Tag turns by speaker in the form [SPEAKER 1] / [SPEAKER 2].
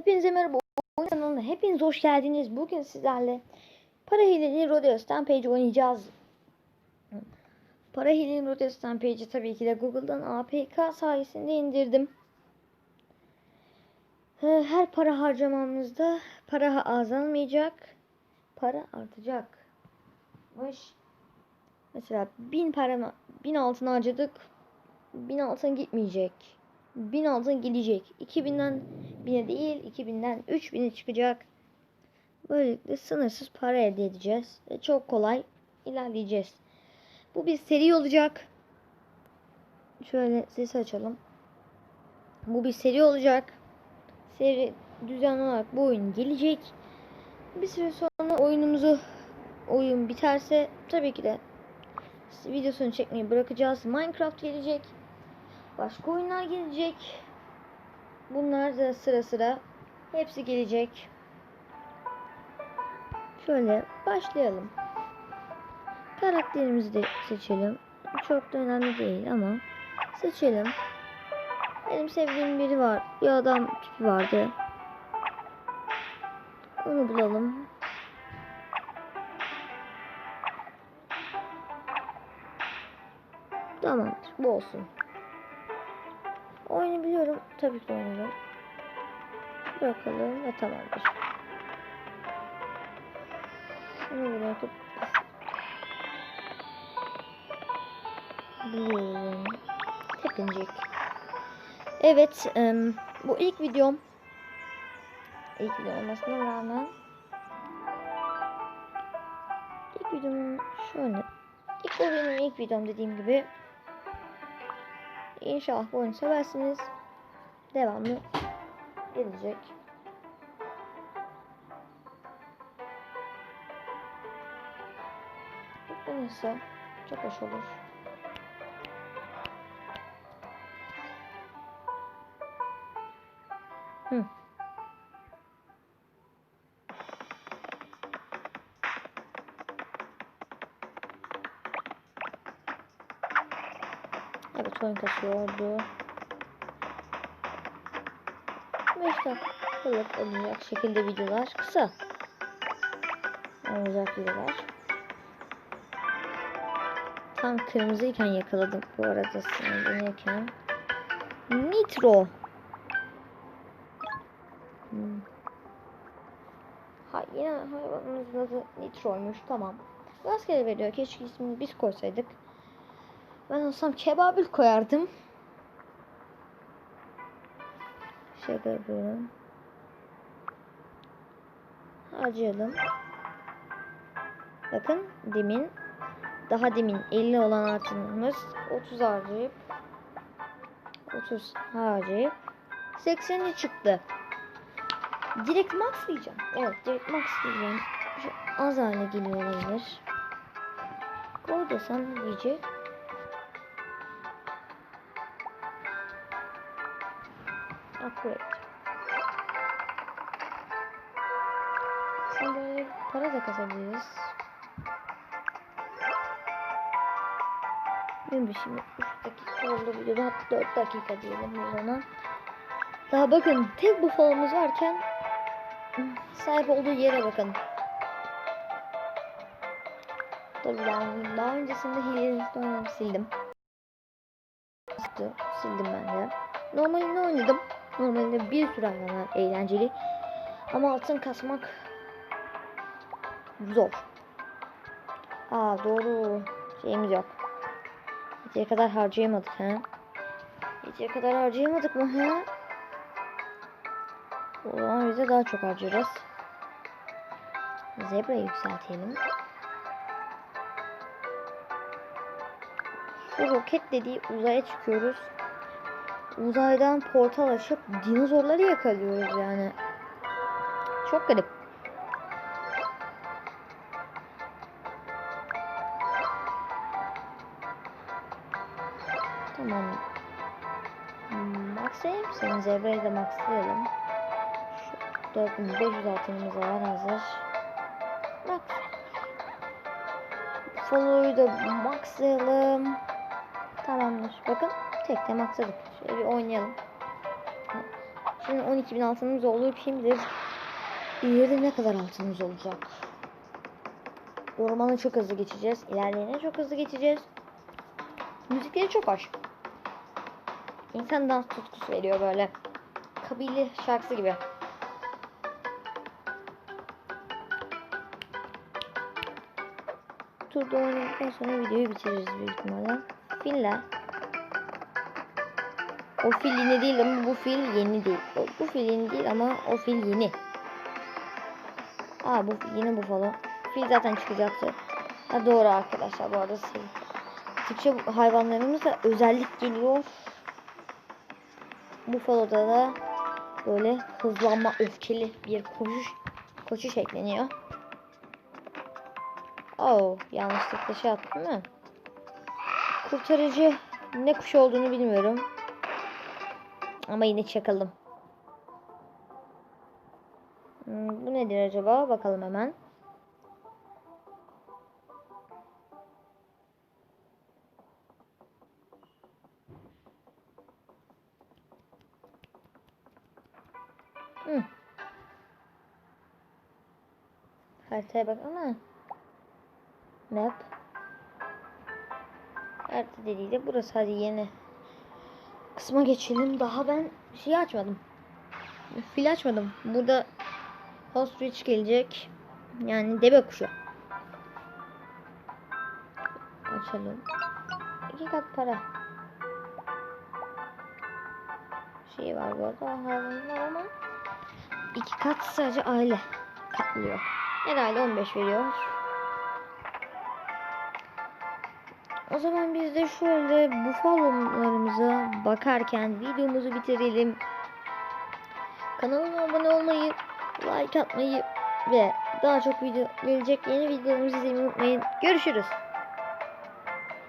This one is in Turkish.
[SPEAKER 1] Hepinize merhaba. Oyun kanalına hepiniz hoş geldiniz. Bugün sizlerle Para Hileli Rodeo Stampage oynayacağız. Para Hileli Rodeo Stampage'i tabii ki de Google'dan APK sayesinde indirdim. Ee, Her para harcamamızda para azalmayacak. Para artacakmış. Mesela 1000 para 1000 altın harcadık. 1000 altın gitmeyecek. 1000 altın gidecek. 2000'den 1000'e değil 2000'den 3000'e çıkacak. Böylelikle sınırsız para elde edeceğiz. Ve çok kolay ilerleyeceğiz. Bu bir seri olacak. Şöyle sesi açalım. Bu bir seri olacak. Seri düzenli olarak bu oyun gelecek. Bir süre sonra oyunumuzu oyun biterse tabii ki de videosunu çekmeyi bırakacağız. Minecraft gelecek. Başka oyunlar gelecek. Bunlar da sıra sıra hepsi gelecek. Şöyle başlayalım. Karakterimizi de seçelim. Çok da önemli değil ama seçelim. Benim sevdiğim biri var. Bir adam tipi vardı. Onu bulalım. Tamamdır. Bu olsun. Oyunu biliyorum. Tabii ki oynarım. Bırakalım ve tamamdır. Bunu bırakıp Biliyorum. Tepinecek. Evet. em, bu ilk videom. İlk video olmasına rağmen ilk videomun şöyle ilk benim ilk videom dediğim gibi İnşallah bu oyunu seversiniz. Devamlı gelecek. İse çok hoş olur. Hı. Evet oyun kasıyordu. 5 dakikalık olacak şekilde videolar kısa. Olacak videolar. Tam kırmızıyken yakaladım bu arada sinirlenirken. Nitro. Hmm. Ha, yine hayvanımızın adı Nitro'ymuş. Tamam. Rastgele veriyor. Keşke ismini biz koysaydık. Ben olsam kebabül koyardım. Şaka yapıyorum. Harcayalım. Bakın demin daha demin 50 olan artımımız 30 harcayıp 30 harcayıp 80'i çıktı. Direkt max diyeceğim. Evet direkt max diyeceğim. Şu az hale geliyor olabilir. Koy desem diyecek? Upgrade. Şimdi para da kazanabiliriz. Benim şimdi 3 dakika oldu videoda hatta 4 dakika diyelim biz ona. Daha bakın tek bu falımız varken sahip olduğu yere bakın. Tabii ben daha öncesinde oynadım sildim. Sildim ben de. Normalinde oynadım. Normalde bir sürü hayvanlar eğlenceli. Ama altın kasmak zor. Aa doğru. Şeyimiz yok. Yeteri kadar harcayamadık ha. Yeteri kadar harcayamadık mı ha? O zaman bize daha çok harcarız. Zebra yükseltelim. Şu roket dediği uzaya çıkıyoruz. Uzaydan portal açıp dinozorları yakalıyoruz yani. Çok garip. Tamam. Hmm, Maxlayayım seni. Zebra'yı da maxlayalım. Şu 4500 altınımız var hazır. Max. Follow'u da maxlayalım. Tamamdır. Bakın tek de maxladık. Şöyle bir oynayalım. Şimdi 12 bin altınımız oldu. Kim bilir ileride ne kadar altınımız olacak. Ormanı çok hızlı geçeceğiz. İlerleyene çok hızlı geçeceğiz. Müzikleri çok hoş. İnsan dans tutkusu veriyor böyle. Kabile şarkısı gibi. Turda oynadıktan sonra videoyu bitiririz büyük ihtimalle. Filler. O fil yeni değil ama bu fil yeni değil. Bu fil yeni değil ama o fil yeni. Aa bu yeni bufalo. Fil zaten çıkacaktı. Ha doğru arkadaşlar bu arada. Gittikçe bu hayvanlarımıza özellik geliyor. Buffalo'da da böyle hızlanma öfkeli bir koşuş koşuş ekleniyor. Oh yanlışlıkla şey değil mi? Kurtarıcı ne kuş olduğunu bilmiyorum. Ama yine çakıldım. Hmm, bu nedir acaba? Bakalım hemen. Hmm. Haritaya bak ama. Map. Harita dediği de burası hadi yeni. Kısma geçelim. Daha ben şeyi açmadım. Fil açmadım. Burada Ostrich gelecek. Yani deve kuşu. Açalım. İki kat para. Şey var bu arada hayvanlar ama iki kat sadece aile katlıyor. Her aile 15 veriyor. Zaman biz de şöyle bufalolarımıza bakarken videomuzu bitirelim. Kanalıma abone olmayı, like atmayı ve daha çok video gelecek yeni videolarımızı izlemeyi unutmayın. Görüşürüz.